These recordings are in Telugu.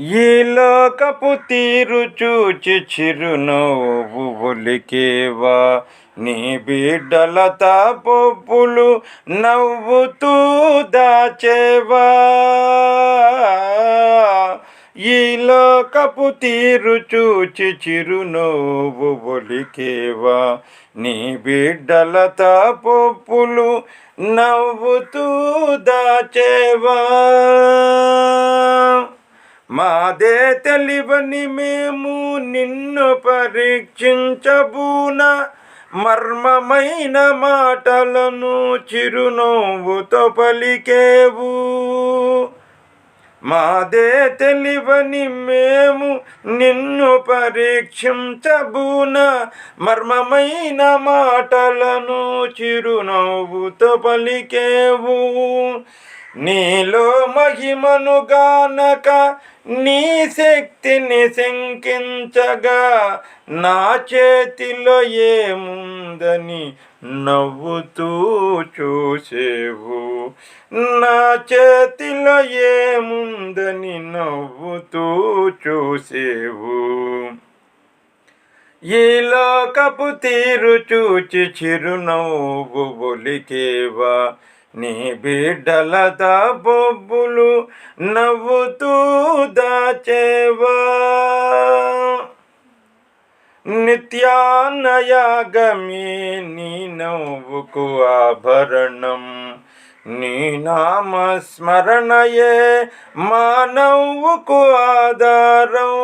ఈ లోకపు తీరు చూచి చిరునవ్వు ఒలికేవా? నీ బిడ్డల తాపొప్పులు నవ్వుతూ దాచేవా? ఈ లోకపు తీరు చూచి చిరునవ్వు ఒలికేవా? నీ బిడ్డల తాపొప్పులు నవ్వుతూ దాచేవా? తెలివని మేము నిన్ను పరీక్షించబూన మర్మమైన మాటలను చిరునవ్వుతో పలికేవు. మాదే తెలివని మేము నిన్ను పరీక్షించబూన మర్మమైన మాటలను చిరునవ్వుతో పలికేవు. నీలో మహిమను గానక నీ శక్తిని శంకించగా నా చేతిలో ఏముందని నవ్వుతూ చూసేవు. నా చేతిలో ఏముందని నవ్వుతూ చూసేవు. ఈ లోకపు తీరు చూచి చిరునవ్వు ఒలికేవా? నీ బిడ్డల బొబ్బులు నవ్వుతూ దాచేవా. నిత్యాన్నయాగమే నీ నవ్వుకు ఆభరణం. నీ నామస్మరణయే మా నవ్వుకు ఆధారం.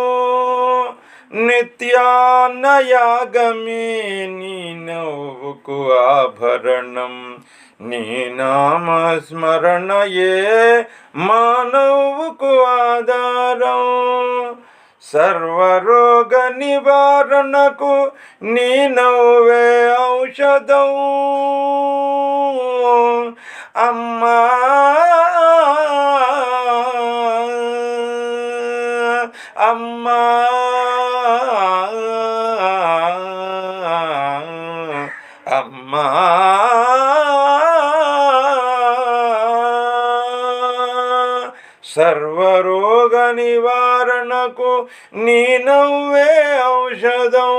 నిత్యాన్నయాగమే నీ నవ్వుకు ఆభరణం. నీ నామస్మరణయే మానవుకు ఆధారం. సర్వరోగ నివారణకు నీ నవ్వే ఔషధం. అమ్మా అమ్మా అమ్మా సర్వరోగ నివారణకు నీ నవ్వే ఔషధం.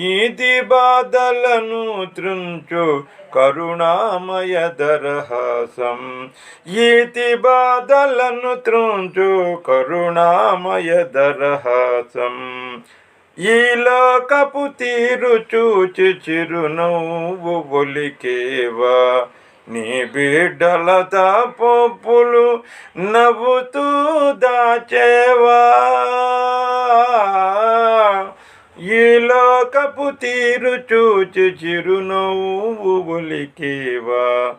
ఇది బాధలను త్రుంచు కరుణామయ దరహాసం. ఈతి బాధలను త్రుంచు కరుణామయ దరహాసం. ఈ లోకపు తీరు చూచి చిరునవ్వు ఒలికేవా? నీ బిడ్డల తప్పులు నవ్వుతూ దాచేవా. ఈ లోకపు తీరు చూచి చిరునవ్వు ఒలికేవా.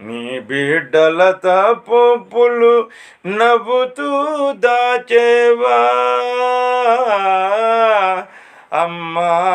నీ బిడ్డల తప్పులు నవ్వుతూ దాచేవా. అమ్మా